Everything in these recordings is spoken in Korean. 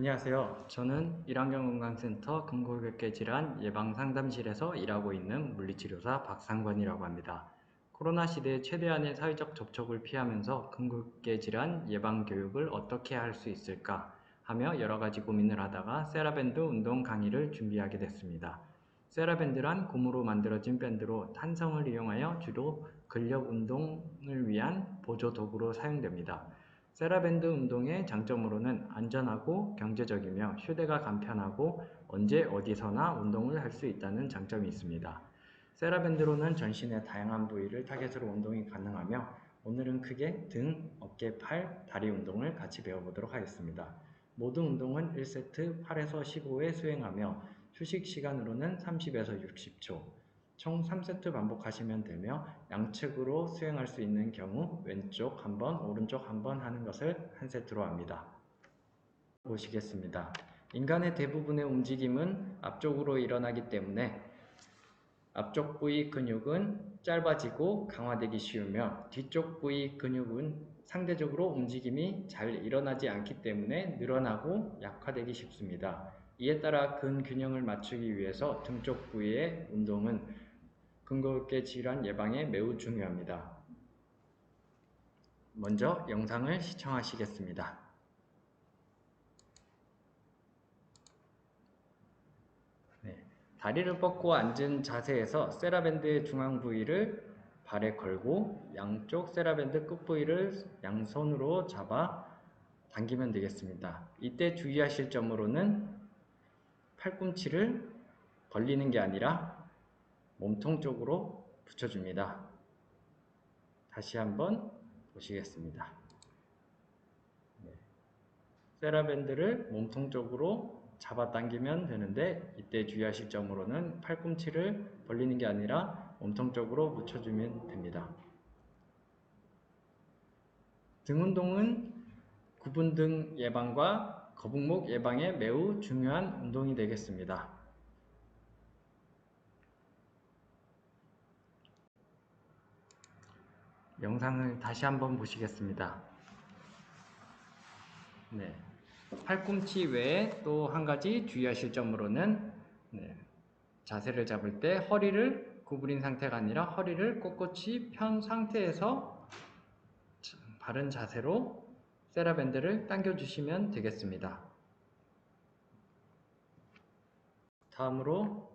안녕하세요. 저는 일환경건강센터 근골격계 질환 예방 상담실에서 일하고 있는 물리치료사 박상권이라고 합니다. 코로나 시대에 최대한의 사회적 접촉을 피하면서 근골격계 질환 예방 교육을 어떻게 할 수 있을까 하며 여러 가지 고민을 하다가 세라밴드 운동 강의를 준비하게 됐습니다. 세라밴드란 고무로 만들어진 밴드로 탄성을 이용하여 주로 근력 운동을 위한 보조 도구로 사용됩니다. 세라밴드 운동의 장점으로는 안전하고 경제적이며 휴대가 간편하고 언제 어디서나 운동을 할 수 있다는 장점이 있습니다. 세라밴드로는 전신의 다양한 부위를 타겟으로 운동이 가능하며 오늘은 크게 등, 어깨, 팔, 다리 운동을 같이 배워보도록 하겠습니다. 모든 운동은 1세트 8에서 15회 수행하며 휴식 시간으로는 30에서 60초, 총 3세트 반복하시면 되며 양측으로 수행할 수 있는 경우 왼쪽 한 번, 오른쪽 한번 하는 것을 한 세트로 합니다. 보시겠습니다. 인간의 대부분의 움직임은 앞쪽으로 일어나기 때문에 앞쪽 부위 근육은 짧아지고 강화되기 쉬우며 뒤쪽 부위 근육은 상대적으로 움직임이 잘 일어나지 않기 때문에 늘어나고 약화되기 쉽습니다. 이에 따라 근균형을 맞추기 위해서 등쪽 부위의 운동은 근골격 질환 예방에 매우 중요합니다. 먼저 영상을 시청하시겠습니다. 네, 다리를 뻗고 앉은 자세에서 세라밴드의 중앙 부위를 발에 걸고 양쪽 세라밴드 끝 부위를 양손으로 잡아 당기면 되겠습니다. 이때 주의하실 점으로는 팔꿈치를 벌리는 게 아니라 몸통 쪽으로 붙여줍니다. 다시 한번 보시겠습니다. 네. 세라밴드를 몸통 쪽으로 잡아당기면 되는데 이때 주의하실 점으로는 팔꿈치를 벌리는 게 아니라 몸통 쪽으로 붙여주면 됩니다. 등 운동은 구분 등 예방과 거북목 예방에 매우 중요한 운동이 되겠습니다. 영상을 다시 한번 보시겠습니다. 네. 팔꿈치 외에 또 한 가지 주의하실 점으로는 네. 자세를 잡을 때 허리를 구부린 상태가 아니라 허리를 꼿꼿이 편 상태에서 바른 자세로 세라밴드를 당겨주시면 되겠습니다. 다음으로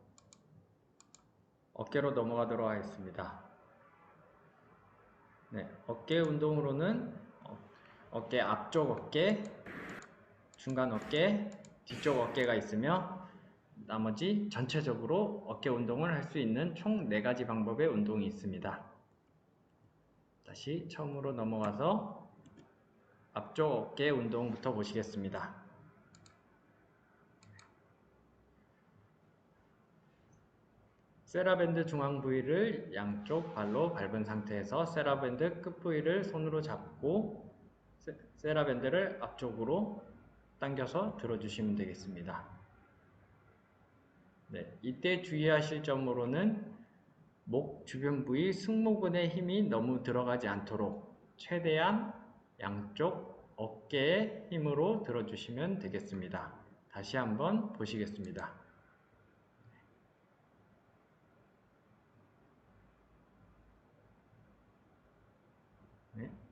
어깨로 넘어가도록 하겠습니다. 네, 어깨 운동으로는 어, 깨 앞쪽 어깨, 중간 어깨, 뒤쪽 어깨가 있으며 나머지 전체적으로 어깨 운동을 할 수 있는 총 4가지 방법의 운동이 있습니다. 다시 처음으로 넘어가서 앞쪽 어깨 운동부터 보시겠습니다. 세라밴드 중앙 부위를 양쪽 발로 밟은 상태에서 세라밴드 끝 부위를 손으로 잡고 세 라밴드를 앞쪽으로 당겨서 들어주시면 되겠습니다. 네, 이때 주의하실 점으로는 목 주변 부위 승모근의 힘이 너무 들어가지 않도록 최대한 양쪽 어깨의 힘으로 들어주시면 되겠습니다. 다시 한번 보시겠습니다.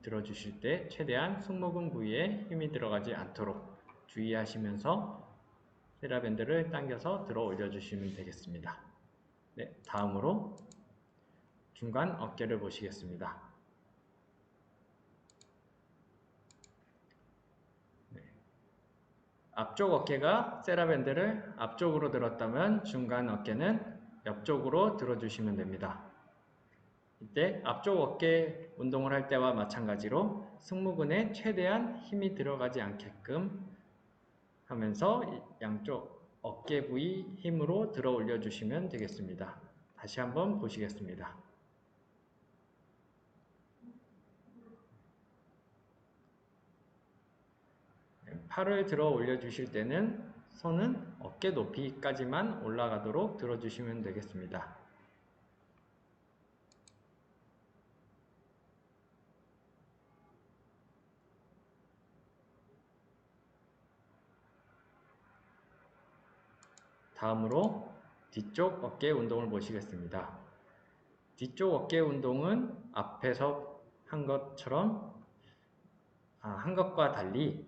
들어주실 때 최대한 승모근 부위에 힘이 들어가지 않도록 주의하시면서 세라밴드를 당겨서 들어 올려주시면 되겠습니다. 네, 다음으로 중간 어깨를 보시겠습니다. 네. 앞쪽 어깨가 세라밴드를 앞쪽으로 들었다면 중간 어깨는 옆쪽으로 들어주시면 됩니다. 이때 앞쪽 어깨 운동을 할 때와 마찬가지로 승모근에 최대한 힘이 들어가지 않게끔 하면서 양쪽 어깨 부위 힘으로 들어 올려 주시면 되겠습니다. 다시 한번 보시겠습니다. 네, 팔을 들어 올려 주실 때는 손은 어깨 높이까지만 올라가도록 들어 주시면 되겠습니다. 다음으로 뒤쪽 어깨 운동을 보시겠습니다. 뒤쪽 어깨 운동은 앞에서 한 것처럼 아, 한 것과 달리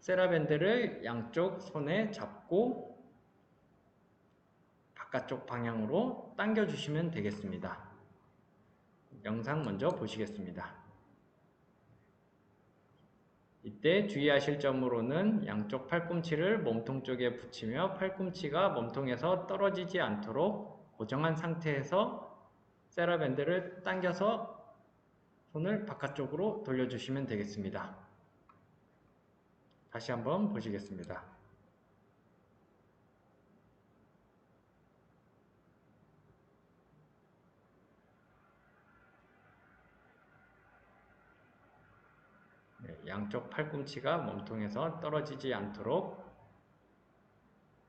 세라밴드를 양쪽 손에 잡고 바깥쪽 방향으로 당겨 주시면 되겠습니다. 영상 먼저 보시겠습니다. 이때 주의하실 점으로는 양쪽 팔꿈치를 몸통 쪽에 붙이며 팔꿈치가 몸통에서 떨어지지 않도록 고정한 상태에서 세라밴드를 당겨서 손을 바깥쪽으로 돌려주시면 되겠습니다. 다시 한번 보시겠습니다. 네, 양쪽 팔꿈치가 몸통에서 떨어지지 않도록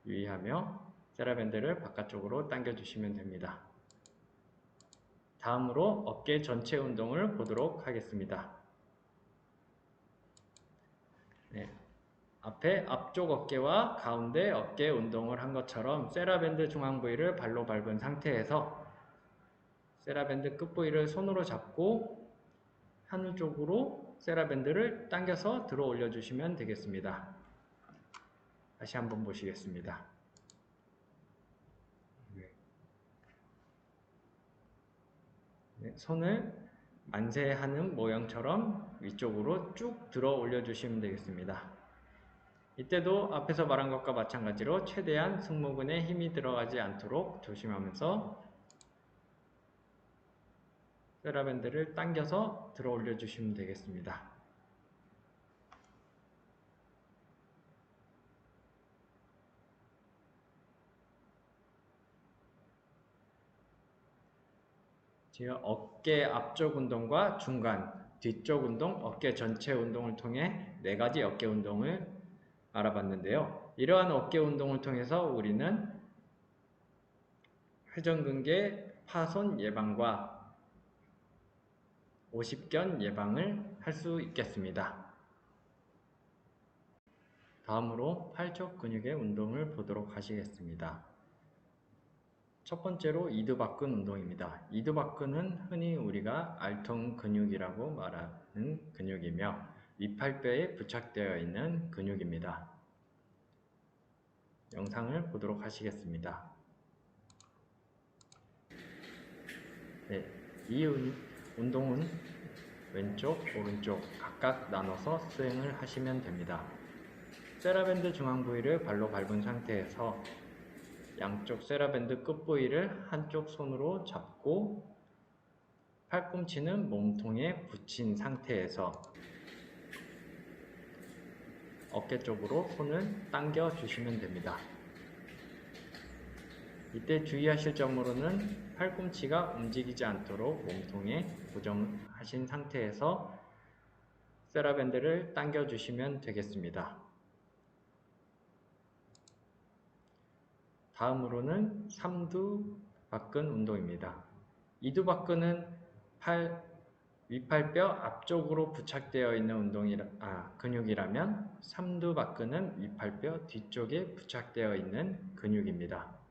유의하며 세라밴드를 바깥쪽으로 당겨주시면 됩니다. 다음으로 어깨 전체 운동을 보도록 하겠습니다. 네, 앞에 앞쪽 어깨와 가운데 어깨 운동을 한 것처럼 세라밴드 중앙 부위를 발로 밟은 상태에서 세라밴드 끝 부위를 손으로 잡고 하늘 쪽으로 세라밴드를 당겨서 들어 올려 주시면 되겠습니다. 다시 한번 보시겠습니다. 네, 손을 만세하는 모양처럼 위쪽으로 쭉 들어 올려 주시면 되겠습니다. 이때도 앞에서 말한 것과 마찬가지로 최대한 승모근에 힘이 들어가지 않도록 조심하면서 세라밴드를 당겨서 들어 올려 주시면 되겠습니다. 제가 어깨 앞쪽 운동과 중간, 뒤쪽 운동, 어깨 전체 운동을 통해 네 가지 어깨 운동을 알아봤는데요. 이러한 어깨 운동을 통해서 우리는 회전근개 파손 예방과 오십견 예방을 할 수 있겠습니다. 다음으로 팔쪽 근육의 운동을 보도록 하시겠습니다. 첫 번째로 이두박근 운동입니다. 이두박근은 흔히 우리가 알통 근육이라고 말하는 근육이며 윗팔뼈에 부착되어 있는 근육입니다. 영상을 보도록 하시겠습니다. 네, 이 운 동은 왼쪽, 오른쪽 각각 나눠서 수행을 하시면 됩니다. 세라밴드 중앙 부위를 발로 밟은 상태에서 양쪽 세라밴드 끝 부위를 한쪽 손으로 잡고 팔꿈치는 몸통에 붙인 상태에서 어깨 쪽으로 손을 당겨 주시면 됩니다. 이때 주의하실 점으로는 팔꿈치가 움직이지 않도록 몸통에 고정하신 상태에서 세라밴드를 당겨 주시면 되겠습니다. 다음으로는 삼두박근 운동입니다. 이두박근은 팔 윗팔뼈 앞쪽으로 부착되어 있는 운동이라, 아, 근육이라면 삼두박근은 윗팔뼈 뒤쪽에 부착되어 있는 근육입니다.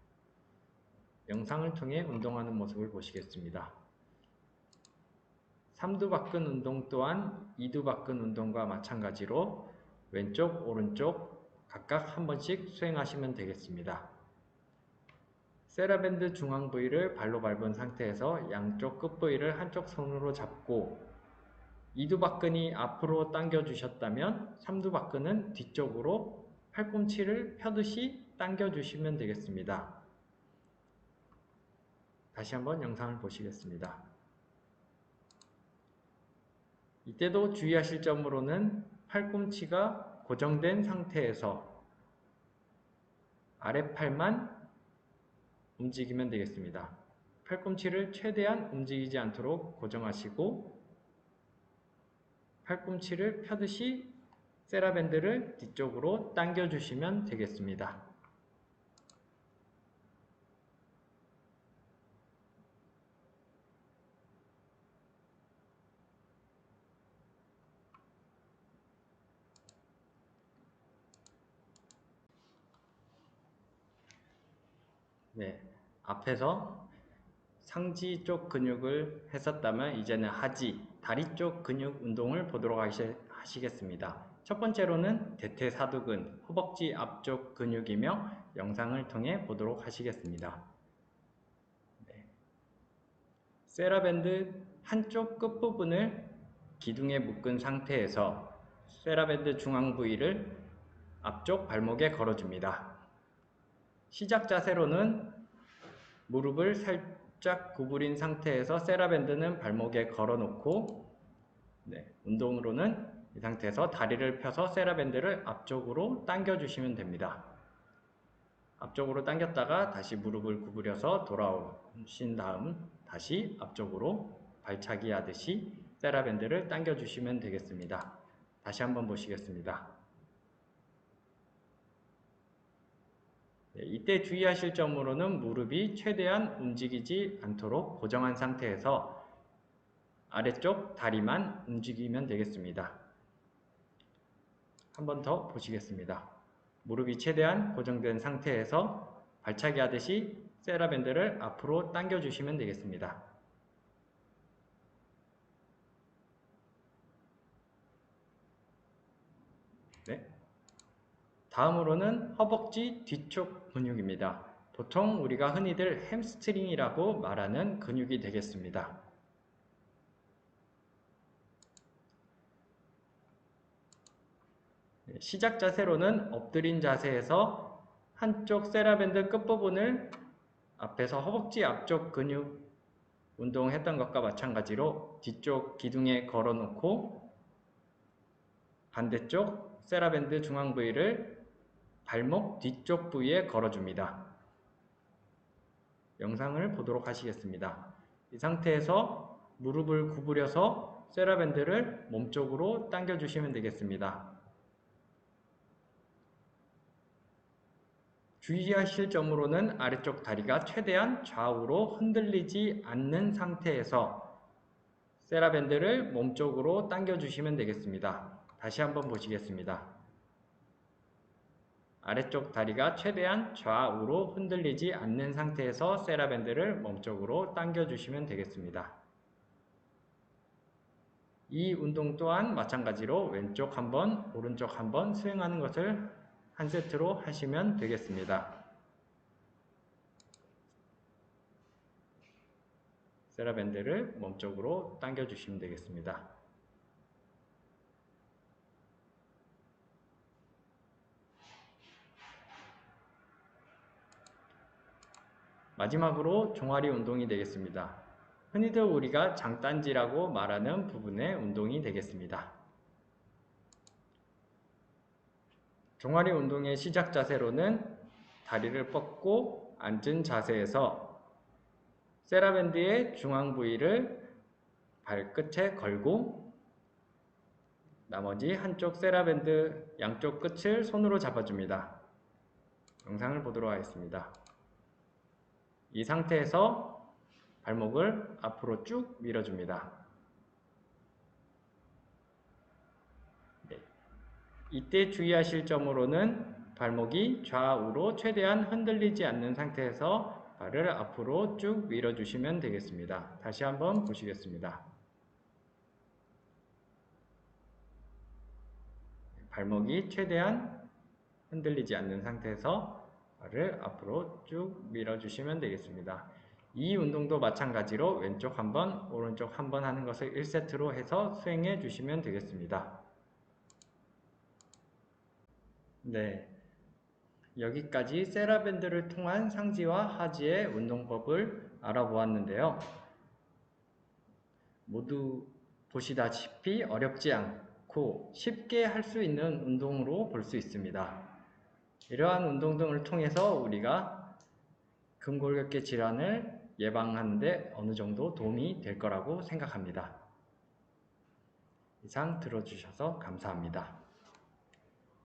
영상을 통해 운동하는 모습을 보시겠습니다. 삼두박근 운동 또한 이두박근 운동과 마찬가지로 왼쪽, 오른쪽 각각 한 번씩 수행하시면 되겠습니다. 세라밴드 중앙 부위를 발로 밟은 상태에서 양쪽 끝 부위를 한쪽 손으로 잡고 이두박근이 앞으로 당겨 주셨다면 삼두박근은 뒤쪽으로 팔꿈치를 펴듯이 당겨 주시면 되겠습니다. 다시 한번 영상을 보시겠습니다. 이때도 주의하실 점으로는 팔꿈치가 고정된 상태에서 아랫팔만 움직이면 되겠습니다. 팔꿈치를 최대한 움직이지 않도록 고정하시고 팔꿈치를 펴듯이 세라밴드를 뒤쪽으로 당겨주시면 되겠습니다. 네, 앞에서 상지 쪽 근육을 했었다면 이제는 하지, 다리 쪽 근육 운동을 보도록 하시, 하시겠습니다. 첫 번째로는 대퇴사두근, 허벅지 앞쪽 근육이며 영상을 통해 보도록 하시겠습니다. 네. 세라밴드 한쪽 끝부분을 기둥에 묶은 상태에서 세라밴드 중앙 부위를 앞쪽 발목에 걸어줍니다. 시작 자세로는 무릎을 살짝 구부린 상태에서 세라밴드는 발목에 걸어놓고 네, 운동으로는 이 상태에서 다리를 펴서 세라밴드를 앞쪽으로 당겨주시면 됩니다. 앞쪽으로 당겼다가 다시 무릎을 구부려서 돌아오신 다음 다시 앞쪽으로 발차기 하듯이 세라밴드를 당겨주시면 되겠습니다. 다시 한번 보시겠습니다. 네, 이때 주의하실 점으로는 무릎이 최대한 움직이지 않도록 고정한 상태에서 아래쪽 다리만 움직이면 되겠습니다. 한 번 더 보시겠습니다. 무릎이 최대한 고정된 상태에서 발차기 하듯이 세라밴드를 앞으로 당겨주시면 되겠습니다. 네. 다음으로는 허벅지 뒤쪽 근육입니다. 보통 우리가 흔히들 햄스트링이라고 말하는 근육이 되겠습니다. 네, 시작 자세로는 엎드린 자세에서 한쪽 세라밴드 끝부분을 앞에서 허벅지 앞쪽 근육 운동했던 것과 마찬가지로 뒤쪽 기둥에 걸어놓고 반대쪽 세라밴드 중앙 부위를 발목 뒤쪽 부위에 걸어줍니다. 영상을 보도록 하시겠습니다. 이 상태에서 무릎을 구부려서 세라밴드를 몸쪽으로 당겨주시면 되겠습니다. 주의하실 점으로는 아래쪽 다리가 최대한 좌우로 흔들리지 않는 상태에서 세라밴드를 몸쪽으로 당겨주시면 되겠습니다. 다시 한번 보시겠습니다. 아래쪽 다리가 최대한 좌우로 흔들리지 않는 상태에서 세라밴드를 몸쪽으로 당겨주시면 되겠습니다. 이 운동 또한 마찬가지로 왼쪽 한번, 오른쪽 한번 수행하는 것을 한 세트로 하시면 되겠습니다. 세라밴드를 몸쪽으로 당겨주시면 되겠습니다. 마지막으로 종아리 운동이 되겠습니다. 흔히들 우리가 장단지라고 말하는 부분의 운동이 되겠습니다. 종아리 운동의 시작 자세로는 다리를 뻗고 앉은 자세에서 세라밴드의 중앙 부위를 발끝에 걸고 나머지 한쪽 세라밴드 양쪽 끝을 손으로 잡아줍니다. 영상을 보도록 하겠습니다. 이 상태에서 발목을 앞으로 쭉 밀어줍니다. 네. 이때 주의하실 점으로는 발목이 좌우로 최대한 흔들리지 않는 상태에서 발을 앞으로 쭉 밀어주시면 되겠습니다. 다시 한번 보시겠습니다. 발목이 최대한 흔들리지 않는 상태에서 발을 앞으로 쭉 밀어주시면 되겠습니다. 이 운동도 마찬가지로 왼쪽 한 번, 오른쪽 한 번 하는 것을 1세트로 해서 수행해 주시면 되겠습니다. 네. 여기까지 세라밴드를 통한 상지와 하지의 운동법을 알아보았는데요. 모두 보시다시피 어렵지 않고 쉽게 할 수 있는 운동으로 볼 수 있습니다. 이러한 운동 등을 통해서 우리가 근골격계 질환을 예방하는데 어느 정도 도움이 될 거라고 생각합니다. 이상 들어주셔서 감사합니다.